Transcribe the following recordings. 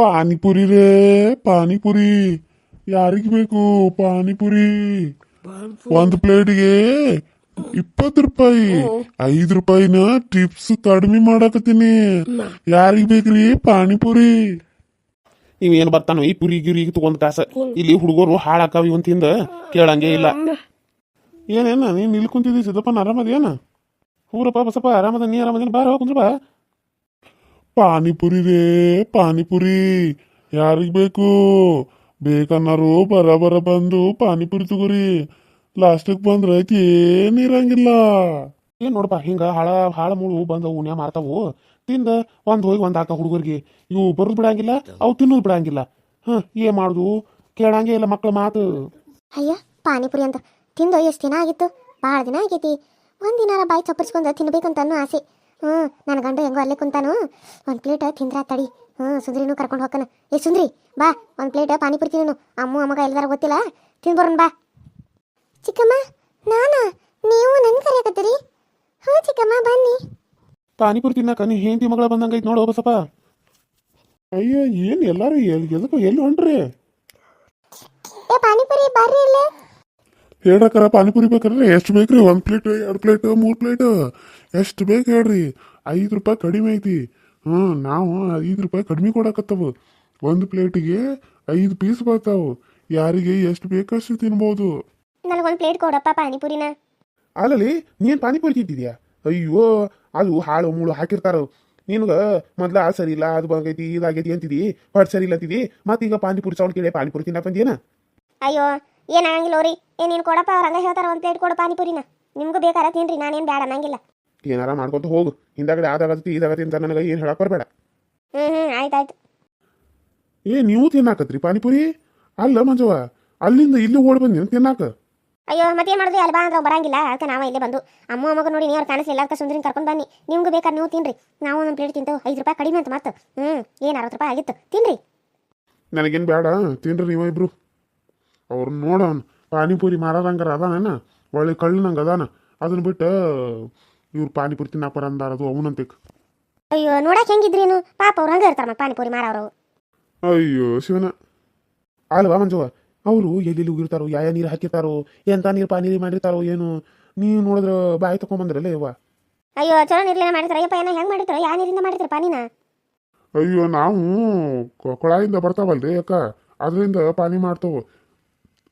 ಪಾನಿಪುರಿ ರೇ ಪಾನಿಪುರಿ. ಯಾರಿಗ್ ಬೇಕು ಪಾನಿಪುರಿ? ಒಂದ್ ಪ್ಲೇಟ್ಗೆ ಇಪ್ಪತ್ ರೂಪಾಯಿ. ಐದ್ ರೂಪಾಯಿನ ಟಿಪ್ಸ್ ಕಡಿಮೆ ಮಾಡಾಕತ್ತೀನಿ. ಯಾರಿಗ್ ಬೇಕ್ರಿ ಪಾನಿಪುರಿ? ಇವೇನು ಬರ್ತಾನೋ ಈ ಪುರಿ ಗಿರಿ ತಗೊಂಡ್ ಕಾಸ. ಇಲ್ಲಿ ಹುಡುಗರು ಹಾಳಾಕಾವ ಇವನ್ ತಿಂದ ಕೇಳಂಗೆ ಇಲ್ಲ. ಏನೇನ ನೀನ್ ಇಲ್ಲಿ ಕುಂತಿದ್ದಿ ಆರಾಮದ ಆರಾಮದೇನ? ಹೂರಪ್ಪ ಬಸಪ್ಪ ಆರಾಮದ ನೀ ಆರಾಮದೇನ? ಬಾರ ಕುಂದ್ರ ಬಾ. ಪಾನಿಪುರಿ ರೇ ಪಾನಿಪುರಿ. ಯಾರಿಗ್ ಬೇಕು? ಬೇಕನ್ನಾರು ಬರ ಬರ ಬಂದು ಪಾನಿಪುರಿ ತಗೋರಿ. ಲಾಸ್ಟಿಗೆ ಬಂದ್ರೆ ಏನಿರಂಗಿಲ್ಲ ಏನ್ ನೋಡಪ್ಪ ಹಿಂಗ ಹಾಳ ಹಾಳ ಮುಳು ಬಂದ ಉಣ್ಯ ಮಾಡ್ತಾವು ತಿಂದ ಒಂದ್ ಹೋಗಿ ಒಂದ್ ಹಾಕ ಹುಡುಗರಿಗೆ. ಇವು ಬರೋದು ಬಿಡಂಗಿಲ್ಲ, ಅವು ತಿನ್ನೋದು ಬಿಡಂಗಿಲ್ಲ. ಹ, ಏನ್ ಮಾಡುದು? ಕೇಳಂಗೇ ಇಲ್ಲ ಮಕ್ಳ ಮಾತು. ಅಯ್ಯ, ಪಾನಿಪುರಿ ಅಂತ ತಿಂದು ಎಷ್ಟು ದಿನ ಆಗಿತ್ತು? ಭಾಳ ದಿನ ಆಗೈತಿ. ಒಂದಿನಾರ ಬಾಯಿ ಚಪ್ಪರ್ಸ್ಕೊಂಡ ತಿನ್ಬೇಕಂತ ಆಸೆ. ಹ್ಞೂ ನನ್ನ ಗಂಡ ಹೆಂಗೋ ಅಲ್ಲೇ ಕುಂತಾನು. ಒಂದು ಪ್ಲೇಟ್ ತಿಂದ್ರ ತಡಿ. ಹ್ಞೂ ಸುಂದ್ರಿನೂ ಕರ್ಕೊಂಡು ಹೋಗ್ತಾನ. ಏ ಸುಂದ್ರಿ ಬಾ ಒಂದು ಪ್ಲೇಟ್ ಪಾನಿಪುರಿ ತಿನ್ನು ಅಮ್ಮ ಅಮ್ಮಗ ಎಲ್ಲಾರ ಗೊತ್ತಿಲ್ಲ? ತಿನ್ಬರೋಣ ಬಾ. ಚಿಕ್ಕಮ್ಮ ನಾನಾ? ನೀವು ನನ್ನ ಕರೆಯಕತ್ತೀರಿ? ಹ್ಞೂ ಚಿಕ್ಕಮ್ಮ ಬನ್ನಿ. ಪಾನಿಪುರಿ ತಿನ್ನಕ ನೀ ಹೆಂಡತಿ ಮಗಳ ಬಂದಂಗೈತೆ ನೋಡು ಬಸಪ್ಪ. ಅಯ್ಯೋ ಏನು ಎಲ್ಲಾರು ಎಲ್ಲಿ ಎದಕ್ಕ ಎಲ್ಲಿ ಹೊಂಟ್ರಿ? ಏ ಪಾನಿಪುರಿ ಬರ್ರಿ ಇಲ್ಲೇ. ಹೇಳಕ್ಕಾರ ಪಾನಿಪುರಿ ಬೇಕಂದ್ರೆ ಎಷ್ಟು ಬೇಕ್ರಿ? ಒಂದು ಪ್ಲೇಟ್ ಎರಡು ಪ್ಲೇಟ್ ಮೂರು ಪ್ಲೇಟ್. ಎಷ್ಟು ಬೇಕು ಹೇಳ್ರಿ? ಐದು ರೂಪಾಯಿ ಕಡಿಮೆ ಐತಿ. ಹ್ಞೂ ನಾವು ಐದು ರೂಪಾಯಿ ಕಡಿಮೆ ಕೊಡಕತ್ತವು. ಒಂದು ಪ್ಲೇಟಿಗೆ ಐದು ಪೀಸ್ ಬರ್ತಾವು. ಯಾರಿಗೆ ಎಷ್ಟು ಬೇಕಷ್ಟು ತಿನ್ಬೋದು. ನನಗೊಂದು ಪ್ಲೇಟ್ ಕೊಡಪ್ಪ ಪಾನಿಪುರಿನ. ಅಲ್ಲಲ್ಲಿ ನೀನು ಪಾನಿಪುರಿ ತಿಂತಿದ್ಯಾ? ಅಯ್ಯೋ ಅದು ಹಾಳು ಮೂಳು ಹಾಕಿರ್ತಾರ. ನಿನ್ಗ ಮೊದ್ಲ ಆ ಸರಿ ಇಲ್ಲ ಅದು ಬಂದೈತಿ ಇದಾಗೈತಿ ಅಂತಿದಿ. ಹೊಟ್ ಸರಿ ಇಲ್ಲ ಅಂತಿದಿ. ಮತ್ತೀಗ ಪಾನಿಪುರಿ ಸೌಂಡ್ ಕೇಳಿ ಪಾನಿಪುರಿ ತಿನ್ನಪ್ಪ ಅಂದೇನ ಅಯ್ಯೋ ಏನಾಗಿಲ್ಲ ರೀ ಏನೇನು ನೀನು ಕೊಡಪ್ಪ ಅವ್ರು ಹಂಗೆ ಹೇಳ್ತಾರೆ ಒಂದು ಪ್ಲೇಟ್ ಕೊಡು ಪಾನಿಪುರಿನ. ನಿಮ್ಗೂ ಬೇಕಾರ ತಿನ್ರಿ ನಾನೇನು ಬೇಡ ಅನ್ನಂಗಿಲ್ಲ ಏನಾರ ಮಾಡ್ಕೊತ ಹೋಗು. ಹಿಂದಾಗಡೆ ಆದಾಗತಿ ಇದಾಗತಿ ಅಂತ ನನಗೆ ಏನು ಹೇಳಕ್ ಬರಬೇಡ. ಹ್ಞೂ ಹ್ಞೂ ಆಯ್ತು ಆಯ್ತು. ಏ ನೀವು ತಿನ್ನಾಕತ್ರಿ ಪಾನಿಪುರಿ? ಅಲ್ಲ ಮಂಜವ್ವ ಅಲ್ಲಿಂದ ಇಲ್ಲಿ ಓಡಿ ಬಂದಿ ತಿನ್ನಾಕ. ಅಯ್ಯೋ ಮತ್ತೆ ಏನು ಮಾಡಿದ್ರಿ? ಅಲ್ಲಿ ಬಾ ಅಂದ್ರೆ ಅವ್ರು ಬರಂಗಿಲ್ಲ. ಅದಕ್ಕೆ ನಾವು ಇಲ್ಲೇ ಬಂದು. ಅಮ್ಮ ಮಗ ನೋಡಿ ನೀವು ಕಾಣಿಸ್ಲಿಲ್ಲ. ಅದಕ್ಕೆ ಸುಂದ್ರಿನ ಕರ್ಕೊಂಡು ಬನ್ನಿ. ನಿಮ್ಗೆ ಬೇಕಾದ್ರೆ ನೀವು ತಿನ್ರಿ. ನಾವು ಒಂದು ಪ್ಲೇಟ್ ತಿಂತೇವೆ. ಐದು ರೂಪಾಯಿ ಕಡಿಮೆ ಅಂತ ಮತ್ತೆ ಹ್ಞೂ ಏನು ಅರವತ್ತು ರೂಪಾಯಿ ಆಗಿತ್ತು. ತಿನ್ರಿ. ನನಗೇನು ಬೇಡ ತಿನ್ರಿ ನೀವು ಇಬ್ರು. ಅವ್ರು ನೋಡೋಣ ಪಾನಿಪುರಿ ಮಾರಾದಂಗಾರ ಅದಾನ ಒಳ್ಳೆ ಕಳ್ಳನಂಗ ಅದಾನ. ಅದನ್ನ ಬಿಟ್ಟು ಇವ್ರು ಪಾನಿಪುರಿ ತಿನ್ನಾಕ ಬರಂದಾರ ಅದು ಅವನಂತಿಕ್. ಅಯ್ಯೋ ನೋಡಕ್ಕೆ ಹೆಂಗಿದ್ರೇನು ಪಾಪ ಅವ್ರು ಹಂಗೆ ಇರ್ತಾರ ಮತ್ತೆ ಪಾನಿಪುರಿ ಮಾರವರು. ಅಯ್ಯೋ ಶಿವನ ಅಲ್ವಾ ಮಂಜವ್ವ ಅವರು ಎಲ್ಲೆಲ್ಲಿ ಉಗಿರ್ತಾರೋ ಯಾವ ನೀರು ಹಾಕಿರ್ತಾರೋ ಎಂತ ನೀರು ಪಾನೀರಿ ಮಾಡಿರ್ತಾರೋ ಏನು? ನೀವು ನೋಡಿದ್ರ ಬಾಯಿ ತಗೊಂಬಂದ್ರಲ್ಲ ಯವ್ವ ಅಯ್ಯೋ ಚಲೋ ನೀರ್ಲೇನ ಮಾಡಿರ್ತಾರ. ಅಯ್ಯಪ್ಪ ಏನೋ ಹೆಂಗೆ ಮಾಡಿರ್ತಾರ? ಯಾವ ನೀರಿಂದ ಮಾಡಿರ್ತಾರ ಪಾನಿನ? ಅಯ್ಯೋ ನಾವು ಕೊ- ಕೊಳಾಯಿಂದ ಬರ್ತಾವಲ್ರಿ ಅಕ್ಕ. ಅದರಿಂದ ಪಾನಿ ಮಾಡ್ತೇವೆ.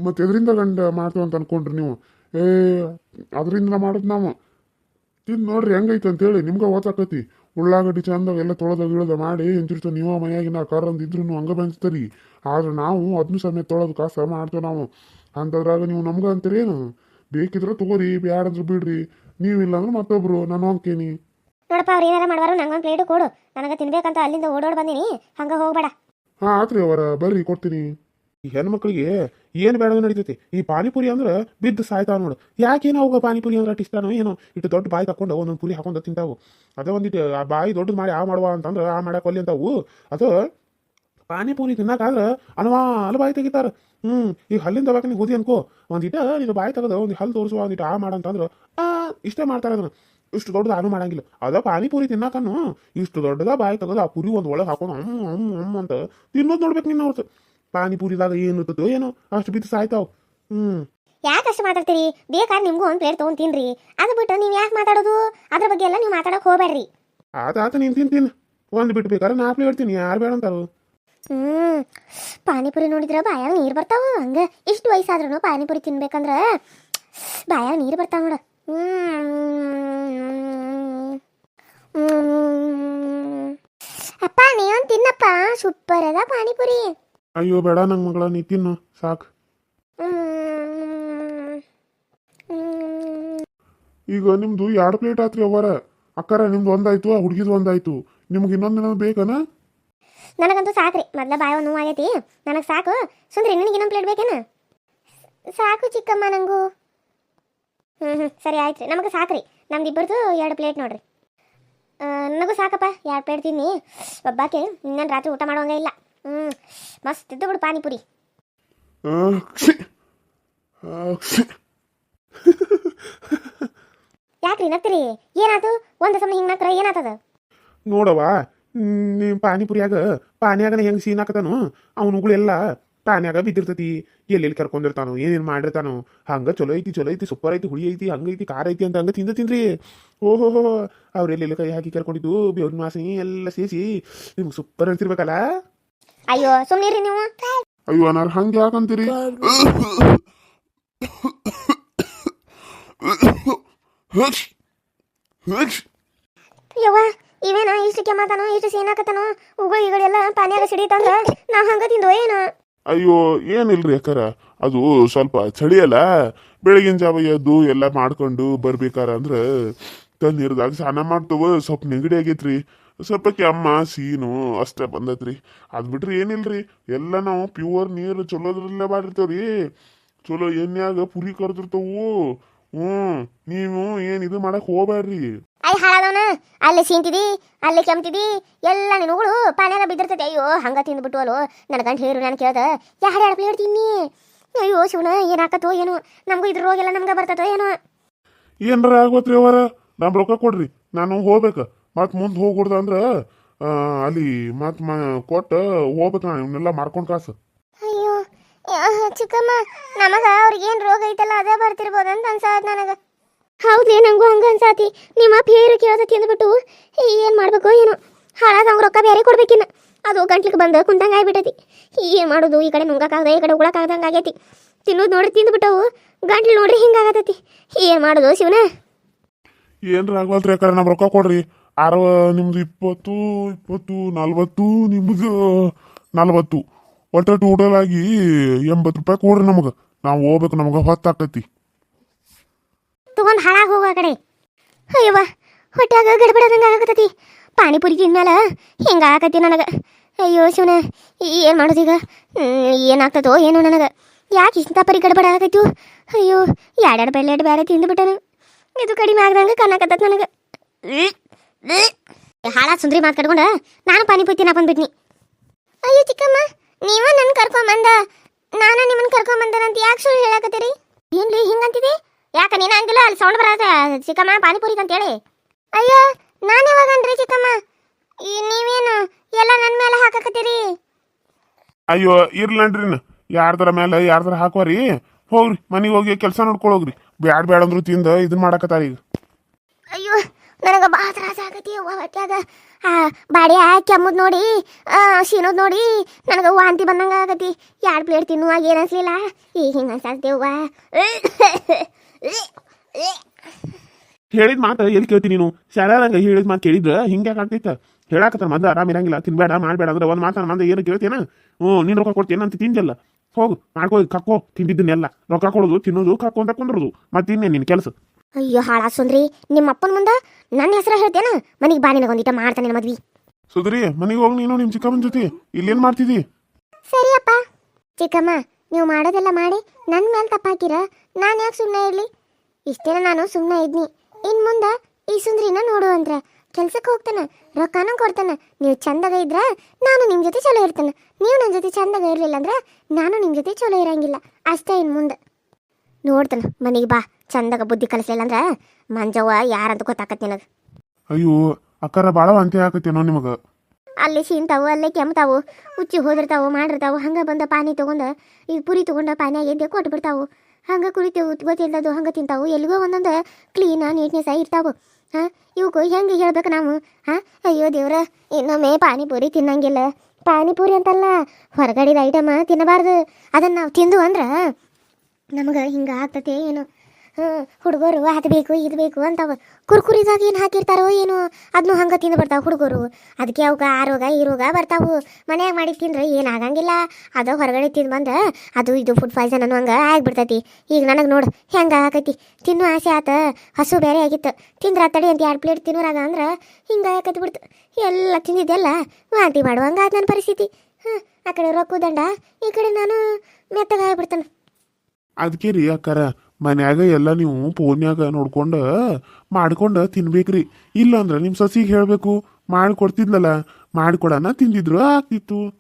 ಮತ್ತೆ ಎದರಿಂದ ಗಂಡ ಮಾಡ್ತೇವೆ ಅಂತ ಅನ್ಕೊಂಡ್ರಿ ನೀವು. ಏ ಅದರಿಂದ ಮಾಡೋದು ನಾವು. ತಿಂದು ನೋಡ್ರಿ ಹೆಂಗೈತೆ ಅಂತೇಳಿ ನಿಮ್ಗೆ ಓದಾಕತಿ ಉಳ್ಳಾಗಡ್ಡಿ ಚಂದ ಎಲ್ಲ ತೊಳೆದ ಗಿಳದ ಮಾಡಿ ಹೆಂಚಿರ್ತ ನೀವು ಮನೆಯಾಗಿನ ಕರಂದ್ ಇದ್ರೂ ಹಂಗೆ ಬೆಂಚ್ತರಿ. ಆದ್ರೆ ನಾವು ಅದನ್ನು ಸಮೇತ ತೊಳೆದು ಕಾಸ ಮಾಡ್ತೇವೆ ನಾವು. ಅಂಥದ್ರಾಗ ನೀವು ನಮ್ಗೆ ಅಂತೀರೇನು ಬೇಕಿದ್ರೆ ತಗೋರಿ ಬ್ಯಾಡಂದ್ರೆ ಬಿಡ್ರಿ. ನೀವಿಲ್ಲ ಅಂದ್ರೆ ಮತ್ತೊಬ್ರು ನಾನು ಹೊಂಕೇನಿ ನೋಡಪ್ಪ ಅವ್ರು ಏನಾರ ಮಾಡುವ ನಂಗೆ ಒಂದು ಪ್ಲೇಟು ಕೊಡು. ನನಗೆ ತಿನ್ಬೇಕಂತ ಅಲ್ಲಿಂದ ಓಡೋಡ್ ಬಂದೀನಿ. ಹಂಗೆ ಹೋಗ್ಬೇಡ. ಹಾಂ ಆತ್ರಿ ಅವರ ಬರ್ರಿ ಕೊಡ್ತೀನಿ. ಈ ಹೆಣ್ಮಕ್ಳಿಗೆ ಏನು ಬೇಡ ನಡೀತೈತಿ. ಈ ಪಾನಿಪುರಿ ಅಂದ್ರೆ ಬಿದ್ದು ಸಾಯ್ತಾವ ನೋಡು. ಯಾಕೇನೋ ಅವಾಗ ಪಾನಿಪುರಿ ಅಂದ್ರೆ ಅಷ್ಟು ಏನು. ಇಟ್ಟು ದೊಡ್ಡ ಬಾಯಿ ತಕೊಂಡು ಒಂದೊಂದು ಪುರಿ ಹಾಕೊಂಡು ತಿಂತಾವು. ಅದೇ ಒಂದಿಟ್ಟು ಆ ಬಾಯಿ ದೊಡ್ಡದು ಮಾಡಿ ಆ ಮಾಡುವ ಅಂತಂದ್ರೆ ಆ ಮಾಡಕ್ಕೆ ಒಲ್ಲಿ ಅಂತಾವು. ಅದು ಪಾನಿಪುರಿ ತಿನ್ನಕಾದ್ರೆ ಅಲ್ವಾ ಅಲ್ಲಿ ಬಾಯಿ ತೆಗಿತಾರೆ. ಹ್ಞೂ ಈಗ ಹಲ್ಲಿಂದ ಬಾಕಿ ನೀವು ಅನ್ಕೋ. ಒಂದಿಟ ನೀನು ಬಾಯಿ ತೆಗೆದು ಒಂದು ಹಲ್ಲು ತೋರಿಸುವ, ಒಂದಿಟ್ಟು ಆ ಮಾಡಂತಂದ್ರೆ ಆ, ಇಷ್ಟೇ ಮಾಡ್ತಾರೆ ಅದನ್ನು. ಇಷ್ಟು ದೊಡ್ಡದು ಆನು ಮಾಡಂಗಿಲ್ಲ. ಅದ ಪಾನಿಪುರಿ ತಿನ್ನಕನು ಇಷ್ಟು ದೊಡ್ಡದ ಬಾಯಿ ತೆಗೆದು ಆ ಪುರಿ ಒಂದು ಒಳಗೆ ಹಾಕೊಂಡು ಹಮ್ ಹಮ್ ಅಂತ ತಿನ್ನೋದು ನೋಡ್ಬೇಕು ನಿನ್ನ ಅವ್ರದ್ದು ಪಾನಿಪುರಿದಾಗ ಏನು ಇರ್ತದೋ ಏನೋ ಅಷ್ಟು ಬಿದ್ದು ಸಾಯ್ತಾವ್ ಹ್ಮ್. ಯಾಕೆ ಅಷ್ಟು ಮಾತಾಡ್ತೀರಿ? ಬೇಕಾದ್ರೆ ನಿಮ್ಗೂ ಒಂದು ಪ್ಲೇಟ್ ತೊಗೊಂಡು ತಿನ್ರಿ. ಅದು ಬಿಟ್ಟು ನೀವು ಯಾಕೆ ಮಾತಾಡೋದು? ಅದ್ರ ಬಗ್ಗೆ ಎಲ್ಲ ನೀವು ಮಾತಾಡೋಕೆ ಹೋಗ್ಬೇಡ್ರಿ. ಆತ ಆತ ತಿನ್ ತಿನ್. ಒಂದು ಬಿಟ್ಟು ಬೇಕಾದ್ರೆ ನಾ ಹೇಳ್ತೀನಿ. ಯಾರು ಬೇಡ ಅಂತಾರು. ಹ್ಞೂ ಪಾನಿಪುರಿ ನೋಡಿದ್ರೆ ಬಾಯಾಗ ನೀರು ಬರ್ತಾವ ಹಂಗೆ. ಇಷ್ಟು ವಯಸ್ಸಾದ್ರೂ ಪಾನಿಪುರಿ ತಿನ್ಬೇಕಂದ್ರೆ ಬಾಯಾಗ ನೀರು ಬರ್ತಾವ ನೋಡ. ಹ್ಮ್. ಅಪ್ಪ ನೀವೊಂದು ತಿನ್ನಪ್ಪ. ಸೂಪರ್ ಅದ ಪಾನಿಪುರಿ ಅಯ್ಯೋ, ಬೇಡ ನಂಗೆ ಮಗಳ, ನೀ ತಿನ್ನು, ಸಾಕು. ಈಗ ನಿಮ್ದು ಎರಡು ಪ್ಲೇಟ್ ಆತ್ರಿ ಅವರ ಅಕ್ಕರ, ನಿಮ್ದು ಒಂದಾಯ್ತು, ಆ ಹುಡುಗಿದು ಒಂದಾಯ್ತು. ನಿಮ್ಗೆ ಇನ್ನೊಂದು ಬೇಕನ? ನನಗಂತೂ ಸಾಕ್ರಿ. ಮೊದ್ಲ ಬಾಯ ಒಂದು ಆಗೈತಿ. ನನಗೆ ಸಾಕು. ಸುಂದ್ರಿ, ನಿನಗೆ ಇನ್ನೊಂದು ಪ್ಲೇಟ್ ಬೇಕೇನ? ಸಾಕು ಚಿಕ್ಕಮ್ಮ ನಂಗೂ. ಹ್ಞೂ ಹ್ಞೂ ಸರಿ ಆಯ್ತು ರೀ ನಮಗೆ ಸಾಕ್ರಿ. ನಮ್ದು ಇಬ್ಬರದು ಎರಡು ಪ್ಲೇಟ್ ನೋಡ್ರಿ. ನನಗೂ ಸಾಕಪ್ಪ. ಎರಡು ಪ್ಲೇಟ್ ತಿನ್ನಿ. ಒಬ್ಬಾಕೆ ಇನ್ನೇನು ರಾತ್ರಿ ಊಟ ಮಾಡೋಂಗೆ ಇಲ್ಲ. ಹ್ಞೂ ಮಸ್ತ್. ಇದ್ದು ಬಿಡು ಪಾನಿಪುರಿ. ಯಾಕ್ರಿ ನಗ್ತೀರಿ? ಏನಾತು? ಒಂದು ಸಮಯ ಹಿಂಗೆ ನಕ್ರ ಏನಾತದ? ನೋಡವ್ವ ನಿಮ್ಮ ಪಾನಿಪುರಿಯಾಗ ಪಾನಿಯಾಗನ ಹೆಂಗೆ ಸೀನ್ ಹಾಕತಾನು ಅವನುಗಳೆಲ್ಲ ಪಾನಿಯಾಗ ಬಿದ್ದಿರ್ತೈತಿ. ಎಲ್ಲೆಲ್ಲಿ ಕರ್ಕೊಂಡಿರ್ತಾನು ಏನೇನು ಮಾಡಿರ್ತಾನು ಹಂಗ ಚಲೋ ಐತಿ ಚಲೋ ಐತಿ ಸೂಪರ್ ಐತಿ ಹುಳಿ ಐತಿ ಹಂಗ ಐತಿ ಖಾರ ಐತಿ ಅಂತ ಹಂಗ ತಿಂದ ತಿನ್ರಿ ಓಹೋ ಅವ್ರು ಎಲ್ಲೆಲ್ಲಿ ಕೈ ಹಾಕಿ ಕರ್ಕೊಂಡಿದ್ದು ಬೇವ್ರಿನ ಮಾಸಿ ಎಲ್ಲ ಸೇರಿಸಿ ನಿಮ್ಗೆ ಸೂಪರ್ ಅನ್ಸಿರ್ಬೇಕಲ್ಲ? ಅಯ್ಯೋ ಸುಮ್ಮನಿರಿ ನೀವು. ಅಯ್ಯೋ ಅನಾರ ಹಂಗೆ ಯಾಕಂತೀರಿ ಯವ್ವ ಇವೇನ ಇಷ್ಟು ಕೆಮ್ಮತಾನೋ ಇಷ್ಟು ಸೀನಾಕತಾನೋ ಉಗೋ ಈಗಳೆಲ್ಲ ಪಾನ್ಯಾಗ ಸಿಡಿತಂದ್ರ ನಾ ಹಂಗ ತಿಂದು ಏನು? ಅಯ್ಯೋ ಏನಿಲ್ರಿ ಅಕ್ಕಾರ? ಅದು ಸ್ವಲ್ಪ ಚಳಿ ಅಲ್ಲ? ಬೆಳಗಿನ ಜಾವ ಎದ್ದು ಎಲ್ಲ ಮಾಡ್ಕೊಂಡು ಬರ್ಬೇಕಾರ ಅಂದ್ರ ತಣ್ಣೀರ್ದಾಗ ಸ್ನಾನ ಮಾಡ್ತವ ಸ್ವಲ್ಪ ನೆಗಡಿ ಆಗೈತ್ರಿ. ಸ್ವಲ್ಪ ಕೆಮ್ಮ ಸೀನು ಅಷ್ಟೇ ಬಂದತ್ರಿ ಅದು ಬಿಟ್ರಿ ಏನಿಲ್ರಿ? ಎಲ್ಲ ನಾವು ಪ್ಯೂರ್ ನೀರು ಚಲೋದ್ರಲ್ಲೇ ಮಾಡಿರ್ತೇವ್ರಿ. ಚಲೋ ಎಣ್ಣೆಯಾಗ ಪುರಿ ಕರೆದಿರ್ತವು. ಹ್ಞೂ ನೀವು ಏನು ಇದು ಮಾಡಕ್ ಹೋಗ್ಬೇಡ್ರಿ ಅಲ್ಲಿ ಹಾಳಾದವನ? ಅಲ್ಲಿ ಸೀಂತಿದಿ ಅಲ್ಲಿ ಕೆಮ್ತಿದಿ ಎಲ್ಲ ನಿನಗಳು ಪಾನ್ಯಾಗ ಬಿದ್ದಿರ್ತೈತೆ. ಅಯ್ಯೋ ಹಂಗ ತಿಂದ್ಬಿಟ್ಟು ಅಲ್ಲೋ ನನ್ನ ಗಂಟ ಹೇರು ನಾನು ಕೇಳ್ದ ಯಾರು ಹೇಳಪ್ಪ ಹೇಳ್ತೀನಿ ಅಯ್ಯೋ ಶಿವನ ಏನಾಕತ್ತೋ ಏನು ನಮಗೂ ಇದ್ರ ರೋಗ ಎಲ್ಲ ನಮ್ಗೆ ಬರ್ತದೋ ಏನೋ. ಏನ್ರ ಆಗೋತ್ರಿ ಅವರ ನಮ್ ರೊಕ್ಕ ಕೊಡ್ರಿ ನಾನು ಹೋಗ್ಬೇಕ. ಮತ್ ಮುಂದೆ ಹೋಗ್ಬಿಡ್ದ ಅಂದ್ರ ಅಲ್ಲಿ ಮತ್ ಮ ಕೊಟ್ಟ ಹೋಗ್ಬೇಕ ನಾ ಇವನ್ನೆಲ್ಲ ಮಾರ್ಕೊಂಡ್ ಕಾಸು. ಅಯ್ಯೋ ಯಾ- ಚಿಕ್ಕಮ್ಮ ನಮಗ ಅವ್ರಿಗೇನ್ ರೋಗ ಐತಲ್ಲ ಅದೇ ಬರ್ತಿರ್ಬೋದು ಅಂತ ಅನ್ಸಾತ್ ನನಗ. ಹೌದು ನಂಗೂ ಹಂಗ ಅನ್ಸಾತಿ. ನಿಮ್ಮ ಪೇರು ಕೇಳ್ದ ಅಂದ್ಬಿಟ್ಟು ಏನ್ ಮಾಡಬೇಕು ಏನೋ. ಹಾಳಾದ ಅವ್ರ ರೊಕ್ಕ ಬೇರೆ ಕೊಡ್ಬೇಕಿನ್ನ. ಅದು ಗಂಟ್ಲಿಗೆ ಬಂದು ಕುಂತಂಗ ಆಗ್ಬಿಟ್ಟೈತಿ. ಏನ್ ಮಾಡೋದು ಈ ಕಡೆ ನುಂಗಕ್ಕಾಗದ ಈ ಕಡೆ ಉಳಕ್ಕಾಗ್ದಂಗ ಆಗೈತಿ. ತಿನ್ನೋದು ನೋಡಿ ತಿಂದ್ಬಿಟ್ಟವು ಗಂಟ್ಲು ನೋಡ್ರಿ ಹಿಂಗಾಗತೈತಿ ಏನ್ ಮಾಡೋದು ಶಿವನ? ಏನ್ರ ಆಗವಲ್ರಿ ಯಾಕಂದ್ರೆ ನಮ್ಮ ರೊಕ್ಕ ಕೊಡ್ರಿ. ಅರವ, ನಿಮ್ದು ಇಪ್ಪತ್ತು ಇಪ್ಪತ್ತು, ನಲ್ವತ್ತು ನಿಮ್ಮದು ನಲ್ವತ್ತು. ಒಟ್ಟು ಟೋಟಲ್ ಆಗಿ ಎಂಬತ್ತು ರೂಪಾಯಿ ಕೊಡ್ರಿ ನಮಗೆ. ನಾವು ಹೋಗ್ಬೇಕು ನಮಗೆ ಹೊತ್ತಾಕತಿ. ತಗೊಂಡು ಹಾಳಾಗಿ ಹೋಗೋ ಕಡೆ. ಅಯ್ಯವ್ವ, ಹೊಟ್ಯಾಗ ಗಡ್ಬಡದಂಗ ಆಗತೈತಿ ಪಾನಿಪುರಿ ತಿಂದ್ಮೇಲೆ ಹೆಂಗ ಆಗತಿ ನನಗೆ. ಅಯ್ಯೋ ಶಿವನ ಏನು ಮಾಡೋದು ಈಗ? ಏನಾಗ್ತದೋ ಏನೋ ನನಗೆ. ಯಾಕೆ ಇಂಥ ಪರಿ ಗಡ್ಬಡ ಆಗೈತು ಅಯ್ಯೋ, ಎರಡೆರಡು ಬೆಳ್ಳೆರಡು ಬೇರೆ ತಿಂದುಬಿಟ್ಟನು. ಇದು ಕಡಿಮೆ ಆಗ್ದಂಗೆ ಕಣ್ಣಾಕತ್ತದ ನನಗೆ. ಹಾಳ, ಸುಂದ್ರಿ ಮಾತು ನಾನು ಪಾನಿಪುರಿ ತಿನ್ನ ಬಂದ್ಬಿಟ್ನಿ ಅಯ್ಯೋ, ಚಿಕ್ಕಮ್ಮ, ನೀವ ನನ್ನ ಕರ್ಕೊಂಬಂದ, ನಾನು ನಿಮ್ಮನ್ನ ಕರ್ಕೊಂಬಂದನಂತ ಯಾಕೆ ಸುಳ್ಳು ಹೇಳಕತ್ತೀರಿ? ಏನ್ಲಿ ಹಿಂಗಂತಿದಿ? ಯಾಕ, ನೀನು ಅಂದಿಲ್ಲ, ಅಲ್ಲಿ ಸೌಂಡ್ ಬರತ್ತೆ ಚಿಕ್ಕಮ್ಮ, ಪಾನಿಪುರಿ ಅಂತೇಳಿ? ಅಯ್ಯೋ, ನಾನು ಅಂದ್ರಿ, ಚಿಕ್ಕಮ್ಮ? ನೀವೇನು, ಎಲ್ಲ ನನ್ನ ಮೇಲೆ ಹಾಕಕತ್ತೀರಿ? ಅಯ್ಯೋ ಇರ್ಲನ್ರಿ ಯಾರ್ದರ ಮೇಲೆ, ಯಾರ್ದರ ಹಾಕೋರಿ ಹೋಗ್ರಿ, ಮನೆಗೆ ಹೋಗಿ ಕೆಲಸ ನೋಡ್ಕೊಳೋಗ್ರಿ ಬ್ಯಾಡ್ ಬ್ಯಾಡ್ ಅಂದ್ರು ತಿಂದ ಇದನ್ನ ಮಾಡಕತ್ತಾರ ಈಗ. ನನಗ ಭಾಳ ತ್ರಾಸ ಆಗತಿ ಅವ್ವ, ಹೊಟ್ಯಾಗ. ಆ ಕೆಮ್ಮದ್ ನೋಡಿ ಸೀನೋದ್ ನೋಡಿ ನನಗೆ ವಾಂತಿ ಬಂದಂಗ ಆಗತಿ. ಎರಡು ಪ್ಲೇಟ್ ತಿನ್ನುವಾಗ ಏನು ಅನ್ಸಲಿಲ್ಲ. ಈಗ ಹಿಂಗೆ ಅನ್ಸಾತ್ತೇವ್ವ ಹೇಳಿದ ಮಾತು ಎಲ್ಲಿ ಕೇಳ್ತೀನಿ ನೀನು? ಶಾಲ್ಯಾರಂಗ ಹೇಳಿದ ಮಾತು ಕೇಳಿದ್ರೆ? ಹಿಂಗೆ ಆಗ್ತೈತೆ? ಹೇಳಾಕತ್ತಾರ ಮಂದ, ಆರಾಮ್ ಇರಂಗಿಲ್ಲ. ತಿನ್ಬೇಡ, ಮಾಡಬೇಡ ಅಂದ್ರೆ ಒಂದು ಮಾತಾನ ಮಂದ, ಏನು ಕೇಳ್ತೇನ? ಹ್ಞೂ, ನೀನು ರೊಕ್ಕ ಕೊಡ್ತೀನಿ ಅಂತ ತಿಂದಿಲ್ಲ. ಹೋಗು, ಮಾಡ್ಕೋ, ಕಕ್ಕೋ, ತಿಂದಿದ್ದನ್ನೆಲ್ಲ. ರೊಕ್ಕ ಕೊಡೋದು, ತಿನ್ನೋದು ಅಂತ ಕುಂದ್ರದು. ಮತ್ತೆ ಇನ್ನೇ ನಿನ್ನ ಕೆಲಸ? ಅಯ್ಯೋ ಹಾಳ ಸುಂದ್ರಿ. ನಿಮ್ಮ ಅಪ್ಪನ ಮುಂದೆ ನನ್ನ ಹೆಸರು ಹೇಳ್ತೇನ? ಮನೆಗೆ ಬಾ ನಿನಗೊಂದಿಟ ಮಾಡ್ತಾನೆ ಮದ್ವಿ. ಸುಧರಿ ಮನೆಗೆ ಹೋಗಿ ನೀನು ನಿಮ್ಮ ಚಿಕ್ಕಮ್ಮನ ಜೊತೆ. ಇಲ್ಲೇನು ಮಾಡ್ತಿದಿ? ಸರಿಯಪ್ಪ. ಚಿಕ್ಕಮ್ಮ ನೀವು ಮಾಡೋದೆಲ್ಲ ಮಾಡಿ ನನ್ನ ಮೇಲೆ ತಪ್ಪಾಕಿರ ನಾನು ಯಾಕೆ ಸುಮ್ಮನೆ ಇರಲಿ? ಇಷ್ಟೇನ ನಾನು ಸುಮ್ಮನೆ ಇದ್ನಿ. ಇನ್ನು ಮುಂದೆ ಈ ಸುಂದ್ರಿನ ನೋಡು ಅಂದ್ರೆ. ಕೆಲ್ಸಕ್ಕೆ ಹೋಗ್ತಾನೆ ರೊಕ್ಕನೂ ಕೊಡ್ತಾನೆ. ನೀವು ಚಂದಾಗ ಇದ್ರೆ ನಾನು ನಿಮ್ಮ ಜೊತೆ ಚಲೋ ಇರ್ತಾನೆ. ನೀವು ನನ್ನ ಜೊತೆ ಚಂದಾಗ ಇರಲಿಲ್ಲ ಅಂದ್ರೆ ನಾನು ನಿಮ್ಮ ಜೊತೆ ಚಲೋ ಇರಂಗಿಲ್ಲ. ಅಷ್ಟೇ ಇನ್ನು ಮುಂದೆ. ನೋಡ್ತಾನೆ ಮನೆಗೆ ಬಾ. ಚಂದಾಗ ಬುದ್ಧಿ ಕಲಿಸ್ಲಿಲ್ಲ ಅಂದ್ರೆ ಮಂಜವ್ವ ಯಾರಂತ ಗೊತ್ತಾಕತ್ ನಿನಗೆ. ಅಯ್ಯೋ ಅಕ್ಕರ ಭಾಳ ವಾಂತಿ ಆಕತ್ತೇನೋ ನಿಮಗ. ಅಲ್ಲಿ ಸೀನ್ತಾವು ಅಲ್ಲೇ ಕೆಮ್ತಾವು ಉಚ್ಚಿ ಹೋದಿರ್ತಾವು ಮಾಡಿರ್ತಾವು ಹಂಗೆ ಬಂದ ಪಾನಿ ತೊಗೊಂಡು ಈ ಪುರಿ ತೊಗೊಂಡು ಪಾನಿಯಾಗ ಎದ್ದೆ ಕೊಟ್ಟು ಬಿಡ್ತಾವು. ಹಂಗೆ ಕುಳಿತೇವು ಗೊತ್ತಿಲ್ಲದು ಹಂಗೆ ತಿಂತಾವು ಎಲ್ಲಿಗೋ ಒಂದೊಂದು ಕ್ಲೀನ ನೀಟ್ನೆಸ್ ಇರ್ತಾವು. ಹಾಂ ಇವಕ್ಕೂ ಹೆಂಗೆ ಹೇಳ್ಬೇಕು ನಾವು? ಹಾ ಅಯ್ಯೋ ದೇವ್ರ ಇನ್ನೊಮ್ಮೆ ಪಾನಿಪುರಿ ತಿನ್ನಂಗಿಲ್ಲ. ಪಾನಿಪುರಿ ಅಂತಲ್ಲ ಹೊರಗಡೆದ ಐಟಮ್ ತಿನ್ನಬಾರ್ದು. ಅದನ್ನ ನಾವು ತಿಂದು ಅಂದ್ರೆ ನಮಗೆ ಹಿಂಗೆ ಆಗ್ತತೆ ಏನು. ಹುಡುಗರು ಅದು ಬೇಕು, ಇದು ಬೇಕು ಅಂತಾವ. ಕುರ್ಕುರಿದಾಗ ಏನು ಹಾಕಿರ್ತಾರೋ ಏನು ಅದನ್ನು ಹಂಗೆ ತಿಂದು ಬರ್ತಾವೆ ಹುಡುಗರು. ಅದಕ್ಕೆ ಅವಕ್ಕೆ ಆ ರೋಗ, ಈ ರೋಗ ಬರ್ತಾವು. ಮನ್ಯಾಗ ಮಾಡಿ ತಿಂದ್ರೆ ಏನು ಆಗಂಗಿಲ್ಲ. ಅದು ಹೊರಗಡೆ ತಿಂದು ಬಂದು, ಅದು ಇದು ಫುಡ್ ಪಾಯ್ಸನ್ ಅನ್ನೋ ಹಂಗೆ ಆಗಿಬಿಡ್ತೈತಿ. ಈಗ ನನಗೆ ನೋಡು, ಹೆಂಗೆ ಆಕೈತಿ. ತಿನ್ನು ಆಸೆ ಆತ, ಹಸು ಬೇರೆ ಆಗಿತ್ತು. ತಿಂದ್ರೆ ತಡಿ ಅಂತ ಎರಡು ಪ್ಲೇಟ್ ತಿನ್ನೋರಾಗ ಅಂದ್ರೆ ಹಿಂಗೆ ಆಕತಿ ಬಿಡ್ತು. ಎಲ್ಲ ತಿಂದಿದ್ದೆಲ್ಲ ವಾಂತಿ ಮಾಡುವಂಗೆ ಆಯ್ತು ನನ್ನ ಪರಿಸ್ಥಿತಿ. ಹಾಂ ಆ ಕಡೆ ರೊಕ್ಕ ದಂಡ, ಈ ಕಡೆ ನಾನು ಮೆತ್ತಗಾಗ್ಬಿಡ್ತಾನೆ. ಅದಕ್ಕೆ ರೀ ಅಕ್ಕಾರ ಮನ್ಯಾಗ ಎಲ್ಲ ನೀವು ಫೋನ್ಯಾಗ ನೋಡ್ಕೊಂಡು ಮಾಡ್ಕೊಂಡು ತಿನ್ಬೇಕ್ರಿ. ಇಲ್ಲಾಂದ್ರೆ ನಿಮ್ಮ ಸಸಿಗೆ ಹೇಳಬೇಕು ಮಾಡ್ಕೊಡ್ತಿದ್ಲಲ್ಲ ಮಾಡ್ಕೊಡನ ತಿಂದಿದ್ರು ಆಗ್ತಿತ್ತು.